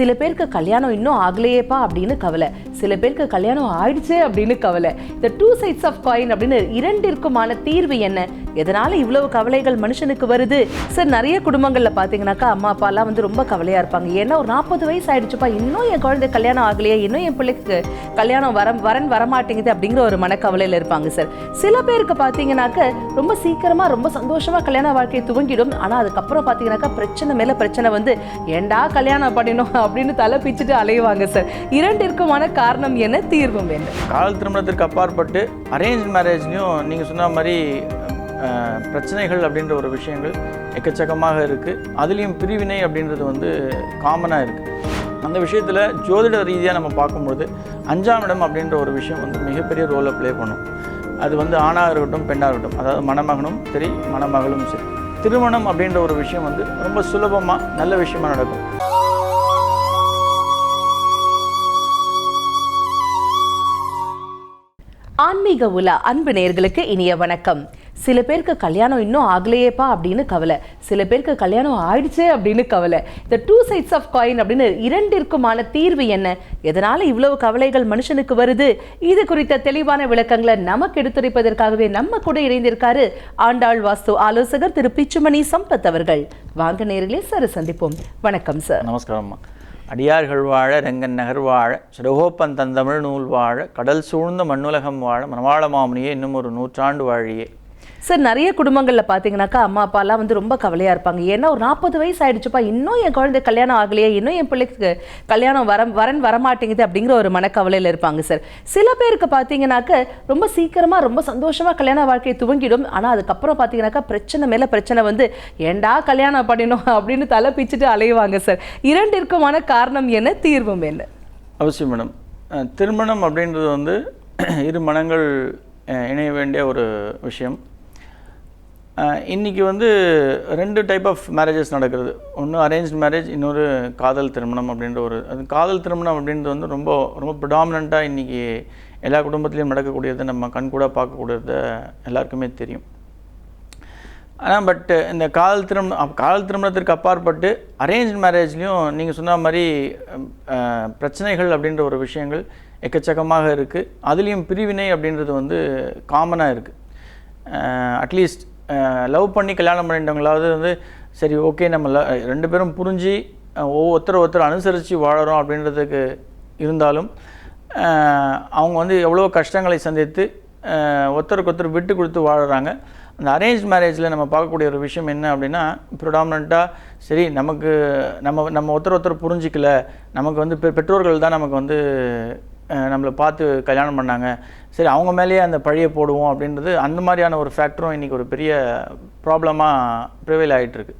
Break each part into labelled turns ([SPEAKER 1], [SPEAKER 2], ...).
[SPEAKER 1] சில பேருக்கு கல்யாணம் இன்னும் ஆகலையேப்பா அப்படின்னு கவலை. சில பேருக்கு கல்யாணம் ஆயிடுச்சு அப்படின்னு கவலை. இந்த டூ சைட்ஸ் ஆஃப் காயின் அப்படின்னு இரண்டிற்குமான தீர்வு என்ன? எதனால இவ்வளவு கவலைகள் மனுஷனுக்கு வருது? சார் நிறைய குடும்பங்கள்ல பாத்தீங்கன்னாக்கா அம்மா அப்பாலாம் வந்து ரொம்ப கவலையா இருப்பாங்க. ஏன்னா ஒரு நாற்பது வயசு ஆயிடுச்சுப்பா இன்னும் என் குழந்தை கல்யாணம் ஆகலையே இன்னும் என் பிள்ளைக்கு கல்யாணம் வர வரன் வரமாட்டேங்குது அப்படிங்கிற ஒரு மனக்கவலையில இருப்பாங்க சார் சில பேருக்கு பாத்தீங்கன்னாக்க ரொம்ப சீக்கிரமா ரொம்ப சந்தோஷமா கல்யாண வாழ்க்கையை துவங்கிடும். ஆனா அதுக்கப்புறம் பாத்தீங்கன்னாக்கா பிரச்சனை மேல பிரச்சனை வந்து ஏண்டா கல்யாணம் பண்ணினோம்? அப்படின்னு தலை பிச்சுட்டு அலையுவாங்க சார் இரண்டிற்குமான காரணம் என்ன தீர்வும் வேண்டும்.
[SPEAKER 2] கால் திருமணத்திற்கு அப்பாற்பட்டு அரேஞ்ச் மேரேஜ்லேயும் நீங்கள் சொன்ன மாதிரி பிரச்சனைகள் அப்படின்ற ஒரு விஷயங்கள் எக்கச்சக்கமாக இருக்குது அதுலேயும் பிரிவினை அப்படின்றது வந்து காமனாக இருக்குது அந்த விஷயத்தில் ஜோதிட ரீதியாக நம்ம பார்க்கும்போது அஞ்சாம் இடம் அப்படின்ற ஒரு விஷயம் வந்து மிகப்பெரிய ரோலை ப்ளே பண்ணும். அது வந்து ஆணாக இருக்கட்டும் பெண்ணாக இருக்கட்டும் அதாவது மணமகனும் சரி மணமகளும் சரி. திருமணம் அப்படின்ற ஒரு விஷயம் வந்து ரொம்ப சுலபமாக நல்ல விஷயமா நடக்கும்.
[SPEAKER 1] ஆன்மீக உலா அன்பு நேர்களுக்கு இனிய வணக்கம். சில பேருக்கு கல்யாணம் இன்னும் ஆகலையேப்பா அப்படின்னு கவலை. சில பேருக்கு கல்யாணம் ஆயிடுச்சே அப்படின்னு கவலை. இந்த டூ சைட்ஸ் ஆஃப் காயின் அப்படின்னு இரண்டிற்குமான தீர்வு என்ன? எதனால இவ்வளவு கவலைகள் மனுஷனுக்கு வருது? இது குறித்த தெளிவான விளக்கங்களை நமக்கு எடுத்துரைப்பதற்காகவே நம்ம கூட இணைந்திருக்காரு ஆண்டாள் வாஸ்து ஆலோசகர் திரு பிச்சுமணி சம்பத் அவர்கள். வாங்க நேரிலே சார் சந்திப்போம். வணக்கம் சார்.
[SPEAKER 2] நமஸ்காரம் அடியார்கள் வாழ ரெங்கன் நகர் வாழ சிறகோப்பன் தந்தமிழ் நூல் வாழ கடல் சூழ்ந்த மண்ணுலகம் வாழ மணவாள மாமுனியே இன்னும் ஒரு நூற்றாண்டு வாழியே.
[SPEAKER 1] சார் நிறைய குடும்பங்களில் பார்த்தீங்கன்னாக்கா அம்மா அப்பாலாம் வந்து ரொம்ப கவலையாக இருப்பாங்க. ஏன்னா ஒரு நாற்பது வயசு ஆயிடுச்சுப்பா இன்னும் என் குழந்தை கல்யாணம் ஆகலையே இன்னும் என் பிள்ளைக்கு கல்யாணம் வர வரன் வரமாட்டேங்குது அப்படிங்கிற ஒரு மனக்கவலையில் இருப்பாங்க சார். சில பேருக்கு பாத்தீங்கன்னாக்க ரொம்ப சீக்கிரமாக ரொம்ப சந்தோஷமாக கல்யாண வாழ்க்கையை துவங்கிடும். ஆனால் அதுக்கப்புறம் பார்த்தீங்கன்னாக்கா பிரச்சனை மேலே பிரச்சனை வந்து ஏண்டா கல்யாணம் பண்ணினோம்? அப்படின்னு தலை பிச்சுட்டு அலையுவாங்க சார். இரண்டிற்குமான காரணம் என்ன? தீர்வும் என்ன?
[SPEAKER 2] அவசியம் மேடம். திருமணம் அப்படின்றது வந்து இரு மனங்கள் இணைய வேண்டிய ஒரு விஷயம். இன்றைக்கி வந்து ரெண்டு டைப் ஆஃப் மேரேஜஸ் நடக்கிறது. ஒன்று அரேஞ்ச் மேரேஜ் இன்னொரு காதல் திருமணம் அப்படின்ற ஒரு அது காதல் திருமணம் அப்படின்றது வந்து ரொம்ப ரொம்ப ப்ரிடாமினண்ட்டாக இன்றைக்கி எல்லா குடும்பத்துலேயும் நடக்கக்கூடியது. நம்ம கண்கூட பார்க்கக்கூடியது. எல்லாருக்குமே தெரியும். ஆனால் பட்டு இந்த காதல் திருமணம் காதல் திருமணத்திற்கு அப்பாற்பட்டு அரேஞ்ச் மேரேஜ்லேயும் நீங்கள் சொன்ன மாதிரி பிரச்சனைகள் அப்படின்ற ஒரு விஷயங்கள் எக்கச்சக்கமாக இருக்குது அதுலேயும் பிரிவினை அப்படின்றது வந்து காமனாக இருக்குது அட்லீஸ்ட் லவ் பண்ணி கல்யாணம் பண்ணிட்டவங்களாவது வந்து சரி ஓகே நம்ம ல- ரெண்டு பேரும் புரிஞ்சு ஒவ்வொருத்தர் ஒருத்தர் அனுசரித்து வாழறோம் அப்படின்றதுக்கு இருந்தாலும் அவங்க வந்து எவ்வளோ கஷ்டங்களை சந்தித்து ஒருத்தருக்கு ஒருத்தர் விட்டு கொடுத்து வாழுறாங்க. அந்த அரேஞ்ச் மேரேஜில் நம்ம பார்க்கக்கூடிய ஒரு விஷயம் என்ன அப்படின்னா ப்ரிடாமினண்ட்டாக சரி நமக்கு நம்ம நம்ம ஒருத்தர் ஒருத்தர் புரிஞ்சிக்கல நமக்கு வந்து பெ- பெற்றோர்கள் தான் நமக்கு வந்து நம்மளை பார்த்து கல்யாணம் பண்ணாங்க சரி அவங்க மேலேயே அந்த பழியை போடுவோம் அப்படின்றது அந்த மாதிரியான ஒரு ஃபேக்டரும் இன்றைக்கி ஒரு பெரிய ப்ராப்ளமாக ப்ரிவைல் ஆகிட்டுருக்கு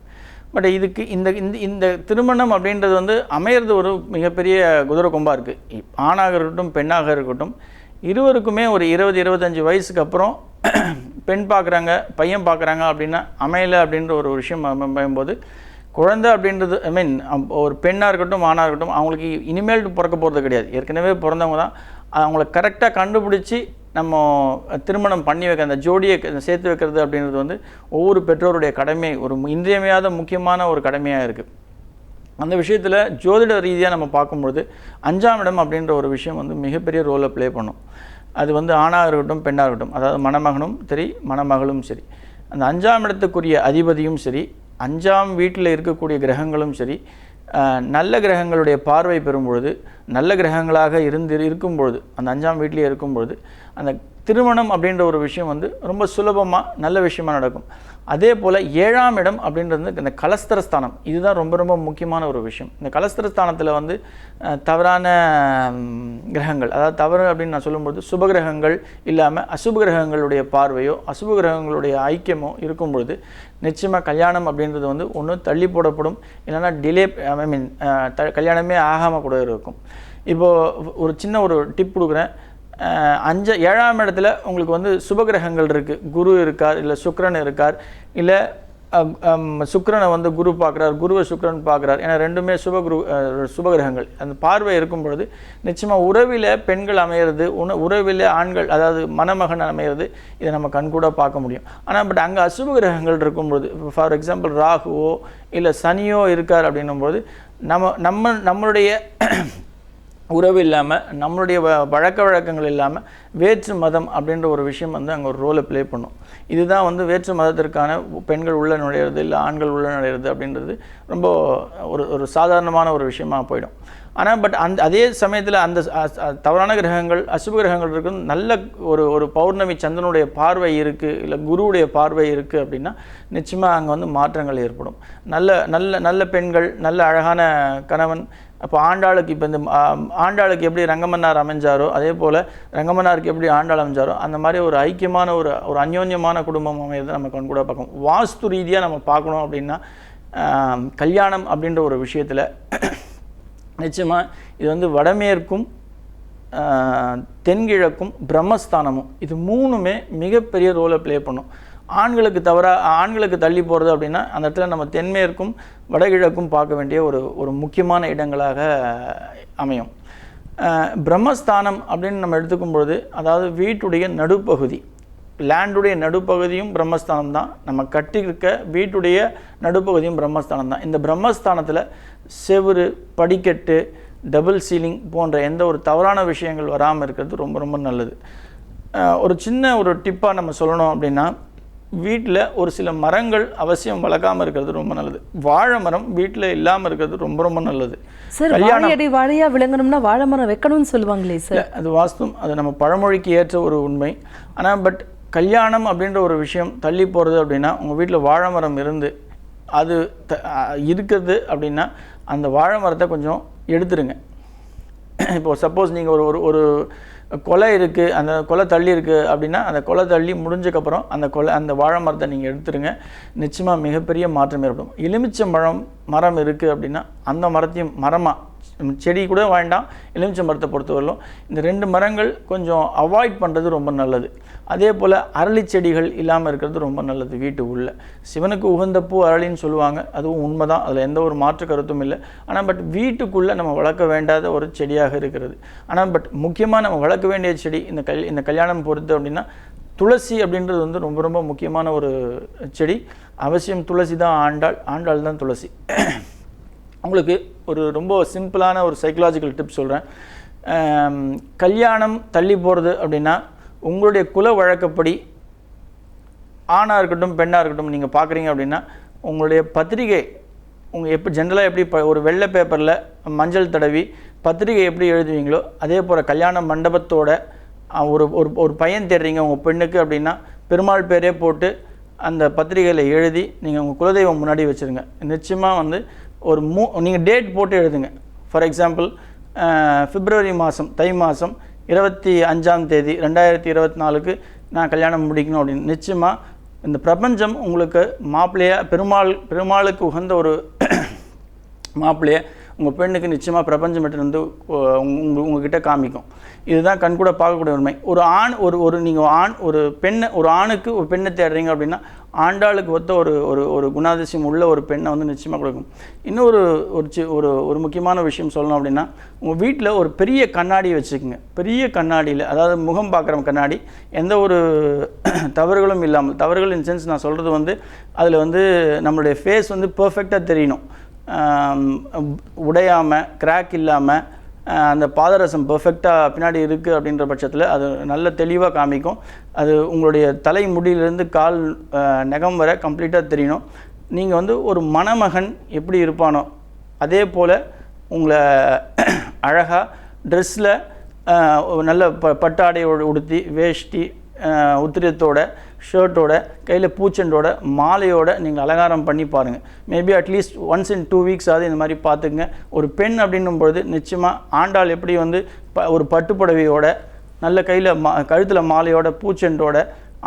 [SPEAKER 2] பட் இதுக்கு இந்த இந்த இந்த திருமணம் அப்படின்றது வந்து அமையிறது ஒரு மிகப்பெரிய குதிரை கொம்பாக இருக்குது ஆணாக இருக்கட்டும் பெண்ணாக இருக்கட்டும் இருவருக்குமே ஒரு இருபது இருபத்தஞ்சி வயசுக்கு அப்புறம் பெண் பார்க்குறாங்க பையன் பார்க்குறாங்க அப்படின்னா அமையலை அப்படின்ற ஒரு விஷயம் அமையும்போது குழந்தை அப்படின்றது ஐ மீன் ஒரு பெண்ணாக இருக்கட்டும் ஆணாக இருக்கட்டும் அவங்களுக்கு இனிமேல் பிறக்க போகிறது கிடையாது. ஏற்கனவே பிறந்தவங்க தான். அவங்கள கரெக்டாக கண்டுபிடிச்சி நம்ம திருமணம் பண்ணி வைக்க அந்த ஜோடியை சேர்த்து வைக்கிறது அப்படின்றது வந்து ஒவ்வொரு பெற்றோருடைய கடமை ஒரு இன்றியமையாத முக்கியமான ஒரு கடமையாக இருக்குது அந்த விஷயத்தில் ஜோதிட ரீதியாக நம்ம பார்க்கும்பொழுது அஞ்சாம் இடம் அப்படின்ற ஒரு விஷயம் வந்து மிகப்பெரிய ரோலை ப்ளே பண்ணும். அது வந்து ஆணாக இருக்கட்டும் பெண்ணாக இருக்கட்டும் அதாவது மணமகனும் சரி மணமகளும் சரி. அந்த அஞ்சாம் இடத்துக்குரிய அதிபதியும் சரி அஞ்சாம் வீட்டில் இருக்கக்கூடிய கிரகங்களும் சரி நல்ல கிரகங்களுடைய பார்வை பெறும்பொழுது நல்ல கிரகங்களாக இருந்து இருக்கும் பொழுது அந்த அஞ்சாம் வீட்டிலேயே இருக்கும் பொழுது அந்த திருமணம் அப்படின்ற ஒரு விஷயம் வந்து ரொம்ப சுலபமாக நல்ல விஷயமா நடக்கும். அதே போல் ஏழாம் இடம் அப்படின்றது இந்த கலஸ்தரஸ்தானம். இதுதான் ரொம்ப ரொம்ப முக்கியமான ஒரு விஷயம். இந்த கலஸ்தரஸ்தானத்தில் வந்து தவறான கிரகங்கள் அதாவது தவறு அப்படின்னு நான் சொல்லும்போது சுப கிரகங்கள் இல்லாமல் அசுப கிரகங்களுடைய பார்வையோ அசுப கிரகங்களுடைய ஐக்கியமோ இருக்கும் பொழுது நிச்சயமாக கல்யாணம் அப்படின்றது வந்து ஒன்று தள்ளி போடப்படும். இல்லைன்னா டிலே ஐ மீன் கல்யாணமே ஆகாமல் கூட இருக்கும். இப்போது ஒரு சின்ன ஒரு டிப் கொடுக்குறேன். அஞ்ச ஏழாம் இடத்துல உங்களுக்கு வந்து சுபகிரகங்கள் இருக்குது குரு இருக்கார் இல்லை சுக்கரன் இருக்கார் இல்லை சுக்கரனை வந்து குரு பார்க்குறார் குருவை சுக்கரன் பார்க்குறார். ஏன்னா ரெண்டுமே சுபகுரு சுபகிரகங்கள். அந்த பார்வை இருக்கும் பொழுது நிச்சயமாக உறவில் பெண்கள் அமையிறது உண உறவில் ஆண்கள் அதாவது மணமகன் அமையிறது இதை நம்ம கண்கூட பார்க்க முடியும். ஆனால் பட் அங்கே அசுப கிரகங்கள் இருக்கும்பொழுது ஃபார் எக்ஸாம்பிள் ராகுவோ இல்லை சனியோ இருக்கார் அப்படின்னும்போது நம்ம நம்ம நம்மளுடைய உறவு இல்லாமல் நம்மளுடைய வ- வழக்க வழக்கங்கள் இல்லாமல் வேற்று மதம் அப்படின்ற ஒரு விஷயம் வந்து அங்கே ஒரு ரோலை ப்ளே பண்ணும். இதுதான் வந்து வேற்று மதத்திற்கான பெண்கள் உள்ள நுழையிறது இல்லை ஆண்கள் உள்ள நுழையிறது அப்படின்றது ரொம்ப ஒரு ஒரு சாதாரணமான ஒரு விஷயமாக போயிடும். ஆனால் பட் அந்த அதே சமயத்தில் அந்த தவறான கிரகங்கள் அசுப கிரகங்கள் இருக்குது நல்ல ஒரு ஒரு பௌர்ணமி சந்திரனுடைய பார்வை இருக்குது இல்லை குருவுடைய பார்வை இருக்குது அப்படின்னா நிச்சயமாக அங்கே வந்து மாற்றங்கள் ஏற்படும். நல்ல நல்ல நல்ல பெண்கள் நல்ல அழகான கணவன் அப்போ ஆண்டாளுக்கு இப்போ இந்த ஆண்டாளுக்கு எப்படி ரங்கமன்னார் அமைஞ்சாரோ அதே போல் ரங்கமன்னாருக்கு எப்படி ஆண்டாள் அமைஞ்சாரோ அந்த மாதிரி ஒரு ஐக்கியமான ஒரு ஒரு அந்யோன்யமான குடும்பம் அமையிறது நம்ம கண் கூட பார்க்கணும். வாஸ்து ரீதியாக நம்ம பார்க்கணும் அப்படின்னா கல்யாணம் அப்படின்ற ஒரு விஷயத்தில் நிச்சயமாக இது வந்து வடமேற்கும் தென்கிழக்கும் பிரம்மஸ்தானமும். இது மூணுமே மிகப்பெரிய ரோலை ப்ளே பண்ணும். ஆண்களுக்கு தவிர ஆண்களுக்கு தள்ளி போகிறது அப்படின்னா அந்த இடத்துல நம்ம தென்மேற்கும் வடகிழக்கும் பார்க்க வேண்டிய ஒரு ஒரு முக்கியமான இடங்களாக அமையும். பிரம்மஸ்தானம் அப்படின்னு நம்ம எடுத்துக்கும் பொழுது அதாவது வீட்டுடைய நடுப்பகுதி லேண்டுடைய நடுப்பகுதியும் பிரம்மஸ்தானம் தான். நம்ம கட்டியிருக்க வீட்டுடைய நடுப்பகுதியும் பிரம்மஸ்தானம் தான். இந்த பிரம்மஸ்தானத்தில் செவுரு படிக்கட்டு டபுள் சீலிங் போன்ற எந்த ஒரு தவறான விஷயங்கள் வராமல் இருக்கிறது ரொம்ப ரொம்ப நல்லது. ஒரு சின்ன ஒரு டிப்பாக நம்ம சொல்லணும் அப்படின்னா வீட்டில் ஒரு சில மரங்கள் அவசியம் வளர்க்காமல் இருக்கிறது ரொம்ப நல்லது. வாழை மரம் வீட்டில் இல்லாமல் இருக்கிறது ரொம்ப ரொம்ப நல்லது.
[SPEAKER 1] சார் வாழையடி வாழையா விளங்கணும்னா வாழை மரம் வைக்கணும்னு சொல்லுவாங்களே சார்
[SPEAKER 2] அது வாஸ்தவம் அது நம்ம பழமொழிக்கு ஏற்ற ஒரு உண்மை. ஆனால் பட் கல்யாணம் அப்படின்ற ஒரு விஷயம் தள்ளி போகிறது அப்படின்னா உங்கள் வீட்டில் வாழை மரம் இருந்து அது த- இருக்குது அப்படின்னா அந்த வாழை மரத்தை கொஞ்சம் எடுத்துருங்க. இப்போது சப்போஸ் நீங்கள் ஒரு ஒரு ஒரு கொலை இருக்குது அந்த கொலை தள்ளி இருக்குது அப்படின்னா அந்த கொலை தள்ளி முடிஞ்சக்கப்புறம் அந்த கொலை அந்த வாழை மரத்தை நீங்கள் எடுத்துருங்க. நிச்சயமாக மிகப்பெரிய மாற்றம் ஏற்படும். எலுமிச்சை மரம் மரம் இருக்குது அப்படின்னா அந்த மரத்தையும் மரமாக செடி கூட வேண்டாம் எலுமிச்சை மரத்தை பொறுத்தவரையிலும் இந்த ரெண்டு மரங்கள் கொஞ்சம் அவாய்ட் பண்ணுறது ரொம்ப நல்லது. அதே போல் அரளி செடிகள் இல்லாமல் இருக்கிறது ரொம்ப நல்லது வீட்டு உள்ள. சிவனுக்கு உகந்த பூ அரளின்னு சொல்லுவாங்க அதுவும் உண்மை தான் அதில் எந்த ஒரு மாற்று கருத்தும் இல்லை. ஆனால் பட் வீட்டுக்குள்ளே நம்ம வளர்க்க வேண்டாத ஒரு செடியாக இருக்கிறது. ஆனால் பட் முக்கியமாக நம்ம வளர்க்க வேண்டிய செடி இந்த கல் இந்த கல்யாணம் பொறுத்து அப்படின்னா துளசி அப்படின்றது வந்து ரொம்ப ரொம்ப முக்கியமான ஒரு செடி. அவசியம் துளசி தான் ஆண்டாள் ஆண்டாள் தான் துளசி. உங்களுக்கு ஒரு ரொம்ப சிம்பிளான ஒரு சைக்கலாஜிக்கல் டிப் சொல்கிறேன் கல்யாணம் தள்ளி போகிறது அப்படின்னா உங்களுடைய குல வழக்கப்படி ஆணாக இருக்கட்டும் பெண்ணாக இருக்கட்டும் நீங்கள் பார்க்குறீங்க அப்படின்னா உங்களுடைய பத்திரிகை உங்கள் எப்படி ஜென்ரலாக எப்படி ப ஒரு வெள்ளை பேப்பரில் மஞ்சள் தடவி பத்திரிகை எப்படி எழுதுவீங்களோ அதே போல் கல்யாண மண்டபத்தோட ஒரு ஒரு ஒரு பையன் தேடுறீங்க உங்கள் பெண்ணுக்கு அப்படின்னா பெருமாள் பேரே போட்டு அந்த பத்திரிகையில் எழுதி நீங்கள் உங்கள் குலதெய்வம் முன்னாடி வச்சுருங்க. நிச்சயமாக வந்து ஒரு மூ நீங்கள் டேட் போட்டு எழுதுங்க. ஃபார் எக்ஸாம்பிள் பிப்ரவரி மாதம் தை மாதம் இருபத்தி அஞ்சாம் தேதி ரெண்டாயிரத்தி இருபத்தி நாலுக்கு நான் கல்யாணம் முடிக்கணும் அப்படின்னு. நிச்சயமாக இந்த பிரபஞ்சம் உங்களுக்கு மாப்பிள்ளையாக பெருமாள் பெருமாளுக்கு உகந்த ஒரு மாப்பிள்ளையை உங்கள் பெண்ணுக்கு நிச்சயமாக பிரபஞ்சம் எட்டு வந்து உங்கள் உங்ககிட்ட காமிக்கும். இதுதான் கண்கூட பார்க்கக்கூடிய உண்மை. ஒரு ஆண் ஒரு ஒரு நீங்கள் ஆண் ஒரு பெண்ணை ஒரு ஆணுக்கு ஒரு பெண்ணை தேடுறீங்க அப்படின்னா ஆண்டாளுக்கு ஒத்த ஒரு ஒரு ஒரு குணாதிசயம் உள்ள ஒரு பெண்ணை வந்து நிச்சயமாக கொடுக்கும். இன்னொரு ஒரு சி ஒரு ஒரு முக்கியமான விஷயம் சொல்லணும் அப்படின்னா உங்கள் வீட்டில் ஒரு பெரிய கண்ணாடி வச்சுக்கோங்க. பெரிய கண்ணாடியில் அதாவது முகம் பார்க்குற கண்ணாடி எந்த ஒரு தவறுகளும் இல்லாமல் தவறுகள் இன் சென்ஸ் நான் சொல்கிறது வந்து அதில் வந்து நம்மளுடைய ஃபேஸ் வந்து பர்ஃபெக்டாக தெரியணும். உடையாமல் கிராக் இல்லாமல் அந்த பாதரசம் பர்ஃபெக்டாக பின்னாடி இருக்குது அப்படின்ற பட்சத்தில் அது நல்ல தெளிவாக காமிக்கும். அது உங்களுடைய தலை முடியிலிருந்து கால் நகம் வர கம்ப்ளீட்டாக தெரியணும். நீங்கள் வந்து ஒரு மணமகன் எப்படி இருப்பானோ அதே போல் உங்களை அழகாக ட்ரெஸ்ஸில் நல்ல ப பட்டாடையோடு உடுத்தி வேஷ்டி அஹ், உத்திரியத்தோட ஷர்ட்டோட கையில் பூச்செண்டோட மாலையோட நீங்கள் அலங்காரம் பண்ணி பாருங்கள் maybe at least once in two weeks ஆகுது இந்த மாதிரி பார்த்துக்குங்க. ஒரு பெண் அப்படின்னும் பொழுது நிச்சயமாக ஆண்டாள் எப்படி வந்து ப ஒரு பட்டுப்புடவையோட நல்ல கையில் மா கழுத்தில் மாலையோட பூச்செண்டோட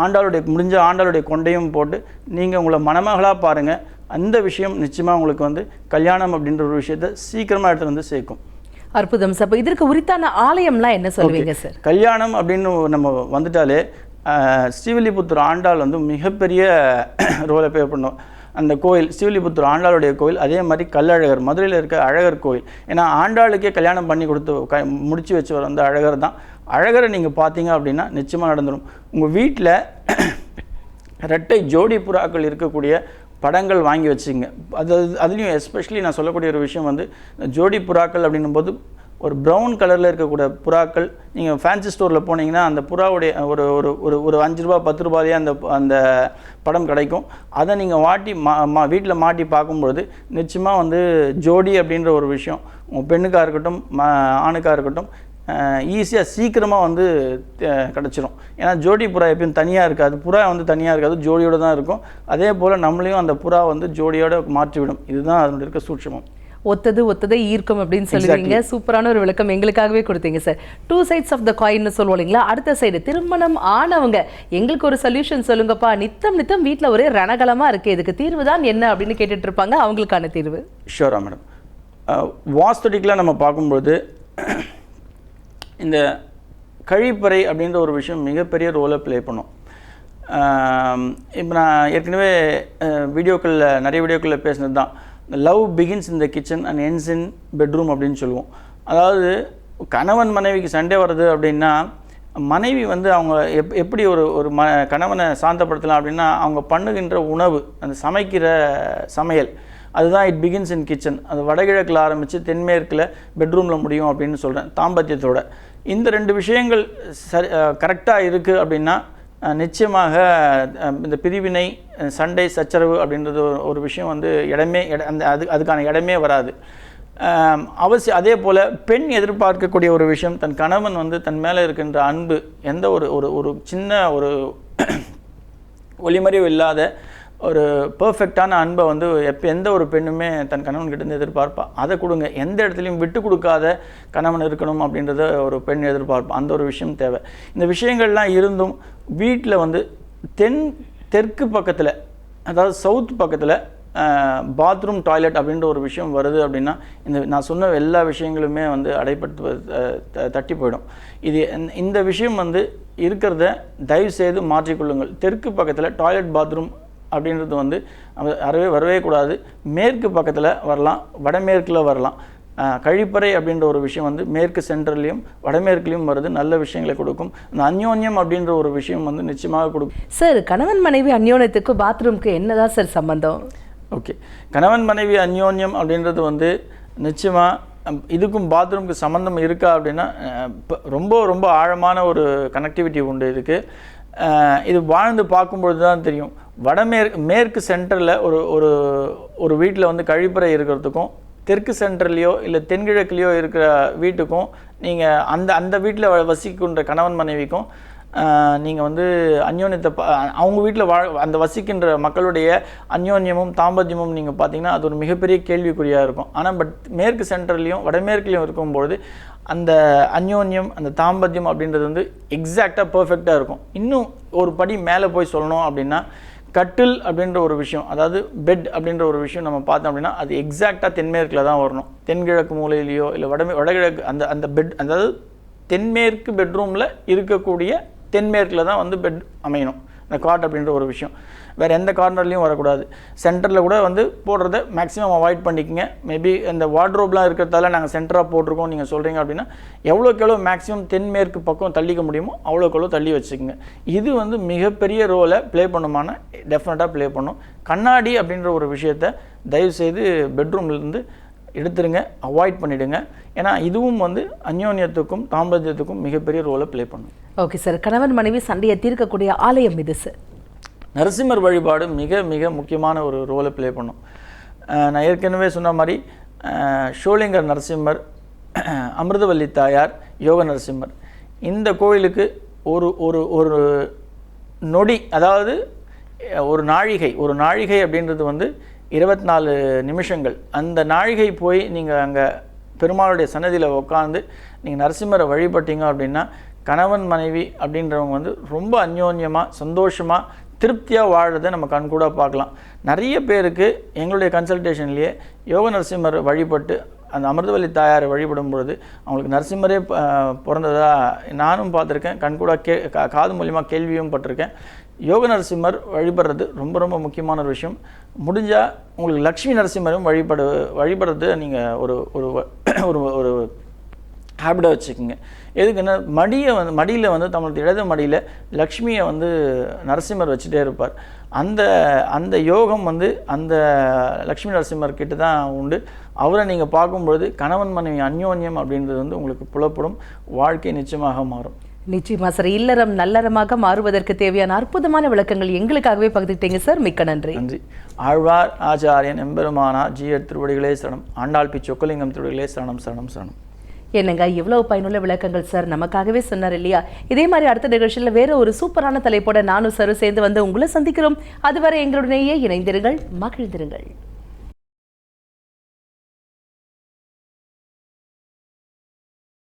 [SPEAKER 2] ஆண்டாளுடைய முடிஞ்ச ஆண்டாளுடைய கொண்டையும் போட்டு நீங்கள் உங்களை மணமகளாக பாருங்கள் அந்த விஷயம் நிச்சயமாக உங்களுக்கு வந்து கல்யாணம் அப்படின்ற ஒரு விஷயத்தை சீக்கிரமாக எடுத்துகிட்டு வந்து சேர்க்கும்.
[SPEAKER 1] அற்புதம். சார் அப்ப இதற்கு உரித்தான ஆலயம்லாம் என்ன சொல்லுவீங்க சார்
[SPEAKER 2] கல்யாணம் அப்படின்னு நம்ம வந்துட்டாலே ஸ்ரீவில்லிபுத்தூர் ஆண்டாள் வந்து மிகப்பெரிய ரோலை பே பண்ணும். அந்த கோயில் ஸ்ரீவில்லிபுத்தூர் ஆண்டாளுடைய கோயில் அதே மாதிரி கல்லழகர் மதுரையில் இருக்க அழகர் கோயில். ஏன்னா ஆண்டாளுக்கே கல்யாணம் பண்ணி கொடுத்து க முடிச்சு வச்சவர் வந்து அழகர் தான். அழகரை நீங்கள் பார்த்தீங்க அப்படின்னா நிச்சயமாக நடந்துடும் உங்கள் வீட்டில் ரெட்டை ஜோடி புறாக்கள் இருக்கக்கூடிய படங்கள் வாங்கி வச்சுங்க அது அதுலேயும் எஸ்பெஷலி நான் சொல்லக்கூடிய ஒரு விஷயம் வந்து இந்த ஜோடி புறாக்கள் அப்படின்னும் போது ஒரு ப்ரௌன் கலரில் இருக்கக்கூடிய புறாக்கள் நீங்கள் ஃபேன்சி ஸ்டோரில் போனீங்கன்னா அந்த புறாவுடைய ஒரு ஒரு ஒரு ஒரு அஞ்சு ரூபா பத்து ரூபாயே அந்த அந்த படம் கிடைக்கும். அதை நீங்கள் வாட்டி மா மா வீட்டில் மாட்டி பார்க்கும்பொழுது நிச்சயமாக வந்து ஜோடி அப்படின்ற ஒரு விஷயம் உங்கள் பெண்ணுக்காக இருக்கட்டும் ஆணுக்காக இருக்கட்டும் ஈஸியாக சீக்கிரமாக வந்து கிடச்சிரும். ஏன்னா ஜோடி புறா எப்பயும் தனியாக இருக்காது. புறா வந்து தனியாக இருக்காது ஜோடியோடு தான் இருக்கும். அதே போல் நம்மளையும் அந்த புறா வந்து ஜோடியோடு மாற்றிவிடும். இதுதான் அதனுடைய இருக்க சூட்சமம்.
[SPEAKER 1] ஒத்தது ஒத்ததை ஈர்க்கும் அப்படின்னு சொல்லுவீங்க. சூப்பரான ஒரு விளக்கம் எங்களுக்காகவே கொடுத்தீங்க sir two sides of the coin சொல்லுவோம் இல்லைங்களா? அடுத்த சைடு திருமணம் ஆனவங்க எங்களுக்கு ஒரு சொல்யூஷன் சொல்லுங்கப்பா. நித்தம் நித்தம் வீட்ல ஒரே ரணகலமா இருக்கு. இதுக்கு தீர்வு தான் என்ன அப்படின்னு கேட்டுட்டு இருப்பாங்க அவங்களுக்கான தீர்வு.
[SPEAKER 2] ஷூரா மேடம் வாஸ்துடிக்கலாக நம்ம பார்க்கும்பொழுது இந்த கழிப்பறை அப்படின்ற ஒரு விஷயம் மிகப்பெரிய ரோலை ப்ளே பண்ணும். இப்போ நான் ஏற்கனவே வீடியோக்களில் நிறைய வீடியோக்களில் பேசினது தான் love begins in the kitchen and ends in bedroom அப்படின்னு சொல்லுவோம். அதாவது கணவன் மனைவிக்கு சண்டே வருது அப்படின்னா மனைவி வந்து அவங்க எப் எப்படி ஒரு ஒரு ம கணவனை சாந்தப்படுத்தலாம் அப்படின்னா அவங்க பண்ணுகின்ற உணவு அந்த சமைக்கிற சமையல் அதுதான் இட் பிகின்ஸ் இன் கிச்சன் அது வடகிழக்கில் ஆரம்பித்து தென்மேற்கில் பெட்ரூமில் முடியும் அப்படின்னு சொல்கிறேன் தாம்பத்தியத்தோட. இந்த ரெண்டு விஷயங்கள் சரி கரெக்டாக இருக்குது அப்படின்னா நிச்சயமாக இந்த பிரிவினை சண்டை சச்சரவு அப்படின்றது ஒரு- ஒரு விஷயம் வந்து இடமே இட அந்த அது அதுக்கான இடமே வராது. அவசியம் அதே போல் பெண் எதிர்பார்க்கக்கூடிய ஒரு விஷயம் தன் கணவன் வந்து தன் மேலே இருக்கின்ற அன்பு எந்த ஒரு ஒரு ஒரு சின்ன ஒரு ஒளிமறைவு இல்லாத ஒரு பர்ஃபெக்டான அன்பை வந்து எப்போ எந்த ஒரு பெண்ணுமே தன் கணவன்கிட்ட இருந்து எதிர்பார்ப்பா. அதை கொடுங்க. எந்த இடத்துலையும் விட்டு கொடுக்காத கணவன் இருக்கணும் அப்படின்றத ஒரு பெண் எதிர்பார்ப்பா. அந்த ஒரு விஷயம் தேவை. இந்த விஷயங்கள்லாம் இருந்தும் வீட்டில் வந்து தென் தெற்கு பக்கத்தில் அதாவது சவுத் பக்கத்தில் பாத்ரூம் டாய்லெட் அப்படின்ற ஒரு விஷயம் வருது அப்படின்னா இந்த நான் சொன்ன எல்லா விஷயங்களுமே வந்து அடைப்பட்டு த- தட்டி போயிடும். இது இந்த- இந்த விஷயம் வந்து இருக்கிறத தயவு செய்து மாற்றிக்கொள்ளுங்கள். தெற்கு பக்கத்தில் டாய்லெட் பாத்ரூம் அப்படின்றது வந்து அறவே வரவே கூடாது. மேற்கு பக்கத்தில் வரலாம் வடமேற்கில் வரலாம். கழிப்பறை அப்படின்ற ஒரு விஷயம் வந்து மேற்கு சென்ட்ரல்லையும் வடமேற்குலையும் வருது நல்ல விஷயங்களை கொடுக்கும். இந்த அந்யோன்யம் அப்படின்ற ஒரு விஷயம் வந்து நிச்சயமாக கொடுக்கும்.
[SPEAKER 1] சார் கணவன் மனைவி அந்யோனத்துக்கு பாத்ரூம்க்கு என்னதான் சார் சம்பந்தம்?
[SPEAKER 2] ஓகே. கணவன் மனைவி அந்யோன்யம் அப்படின்றது வந்து நிச்சயமாக இதுக்கும் பாத்ரூமுக்கு சம்மந்தம் இருக்கா அப்படின்னா ரொம்ப ரொம்ப ஆழமான ஒரு கனெக்டிவிட்டி உண்டு இதுக்கு. இது வாழ்ந்து பார்க்கும்பொழுது தான் தெரியும். வடமேற்கு மேற்கு சென்டரில் ஒரு ஒரு ஒரு வீட்டில் வந்து கழிப்பறை இருக்கிறதுக்கும் தெற்கு சென்டர்லேயோ இல்லை தென்கிழக்குலேயோ இருக்கிற வீட்டுக்கும் நீங்கள் அந்த அந்த வீட்டில் வசிக்கின்ற கணவன் மனைவிக்கும் நீங்கள் வந்து அந்யோன்யத்தை பா அவங்க வீட்டில் வாழ் அந்த வசிக்கின்ற மக்களுடைய அந்யோன்யமும் தாம்பத்தியமும் நீங்கள் பார்த்தீங்கன்னா அது ஒரு மிகப்பெரிய கேள்விக்குறியாக இருக்கும். ஆனால் பட் மேற்கு சென்டர்லேயும் வடமேற்குலையும் இருக்கும்பொழுது அந்த அந்யோன்யம் அந்த தாம்பத்தியம் அப்படின்றது வந்து எக்ஸாக்டாக பர்ஃபெக்டாக இருக்கும். இன்னும் ஒரு படி மேலே போய் சொல்லணும் அப்படின்னா கட்டில் அப்படின்ற ஒரு விஷயம் அதாவது பெட் அப்படின்ற ஒரு விஷயம் நம்ம பார்த்தோம் அப்படின்னா அது எக்ஸாக்டாக தென்மேற்கில் தான் வரணும். தென்கிழக்கு மூலையிலையோ இல்லை வடமே வடகிழக்கு அந்த அந்த பெட் அதாவது தென்மேற்கு பெட்ரூமில் இருக்கக்கூடிய தென்மேற்கில் தான் வந்து பெட் அமையணும். அந்த காட் அப்படின்ற ஒரு விஷயம். வேறு எந்த கார்னர்லேயும் வரக்கூடாது. சென்டரில் கூட வந்து போடுறத மேக்ஸிமம் அவாய்ட் பண்ணிக்கங்க. மேபி இந்த வார்ட்ரோப்லாம் இருக்கிறதால நாங்கள் சென்டராக போட்டிருக்கோம் நீங்கள் சொல்கிறீங்க அப்படின்னா எவ்வளோக்கு எவ்வளோ மேக்ஸிமம் தென்மேற்கு பக்கம் தள்ளிக்க முடியுமோ அவ்வளோக்கு எவ்வளோ தள்ளி வச்சுக்கோங்க. இது வந்து மிகப்பெரிய ரோலை ப்ளே பண்ணுமான டெஃபினட்டாக ப்ளே பண்ணும். கண்ணாடி அப்படின்ற ஒரு விஷயத்தை தயவுசெய்து பெட்ரூம்லேருந்து எடுத்துருங்க அவாய்ட் பண்ணிவிடுங்க ஏன்னா இதுவும் வந்து அந்யோன்யத்துக்கும் தாம்பத்தியத்துக்கும் மிகப்பெரிய ரோலை ப்ளே பண்ணும்.
[SPEAKER 1] ஓகே சார் கணவன் மனைவி சண்டையை தீர்க்கக்கூடிய ஆலயம் இது சார்
[SPEAKER 2] நரசிம்மர் வழிபாடு மிக மிக முக்கியமான ஒரு ரோலை ப்ளே பண்ணும். நான் ஏற்கனவே சொன்ன மாதிரி ஷோலிங்கர் நரசிம்மர் அமிர்தவல்லி தாயார் யோக நரசிம்மர். இந்த கோயிலுக்கு ஒரு ஒரு ஒரு நொடி அதாவது ஒரு நாழிகை ஒரு நாழிகை அப்படின்றது வந்து இருபத்தி நாலு நிமிஷங்கள். அந்த நாழிகை போய் நீங்கள் அங்கே பெருமாளுடைய சன்னதியில் உட்காந்து நீங்கள் நரசிம்மரை வழிபட்டீங்க அப்படின்னா கணவன் மனைவி அப்படின்றவங்க வந்து ரொம்ப அந்யோன்யமாக சந்தோஷமாக திருப்தியாக வாழறதை நம்ம கண்கூட பார்க்கலாம். நிறைய பேருக்கு எங்களுடைய கன்சல்டேஷன்லேயே யோக நரசிம்மர் வழிபட்டு அந்த அமிர்தவல்லி தாயாரை வழிபடும் பொழுது அவங்களுக்கு நரசிம்மரே பிறந்ததாக பிறந்ததா நானும் பார்த்துருக்கேன். கண்கூடாக கே கா- காது மூலியமாக கேள்வியும் பட்டிருக்கேன். யோக நரசிம்மர் வழிபடுறது ரொம்ப ரொம்ப முக்கியமான ஒரு விஷயம். முடிஞ்சால் உங்களுக்கு லக்ஷ்மி நரசிம்மரும் வழிபடு வழிபடுறது நீங்கள் ஒரு ஒரு ஒரு ஒரு ஹேபிட்டாக வச்சுக்கோங்க. எதுக்குன்னா மடியை வந்து மடியில் வந்து தமிழ் இடது மடியில் லக்ஷ்மியை வந்து நரசிம்மர் வச்சுட்டே இருப்பார். அந்த அந்த யோகம் வந்து அந்த லக்ஷ்மி நரசிம்மர் கிட்ட தான் உண்டு. அவரை நீங்கள் பார்க்கும்பொழுது கணவன் மனைவி அந்யோன்யம் அப்படின்றது வந்து உங்களுக்கு புலப்படும். வாழ்க்கை நிச்சயமாக மாறும்.
[SPEAKER 1] நிச்சயமா சார். இல்லறம் நல்லறமாக மாறுவதற்கு தேவையான அற்புதமான விளக்கங்கள் எங்களுக்காகவே பகிர்ந்துக்கிட்டீங்க சார். மிக்க நன்றி.
[SPEAKER 2] நன்றி. ஆழ்வார் ஆச்சாரியன் எம்பெருமானார் ஜீயர் திருவடிகளே சரணம். ஆண்டாள் பி. சொக்கலிங்கம் திருவடிகளே சரணம் சரணம் சரணம்.
[SPEAKER 1] என்னங்க இவ்வளவு பயனுள்ள விளக்கங்கள் சார். நமக்காகவே சொன்னார் இல்லையா? இதே மாதிரி அடுத்த நிகழ்ச்சியில் வேற ஒரு சூப்பரான தலைப்போட நானும் சார் சேர்ந்து வந்து உங்களை சந்திக்கிறோம். அதுவரை எங்களுடனேயே இணைந்திருங்கள் மகிழ்ந்திருங்கள்.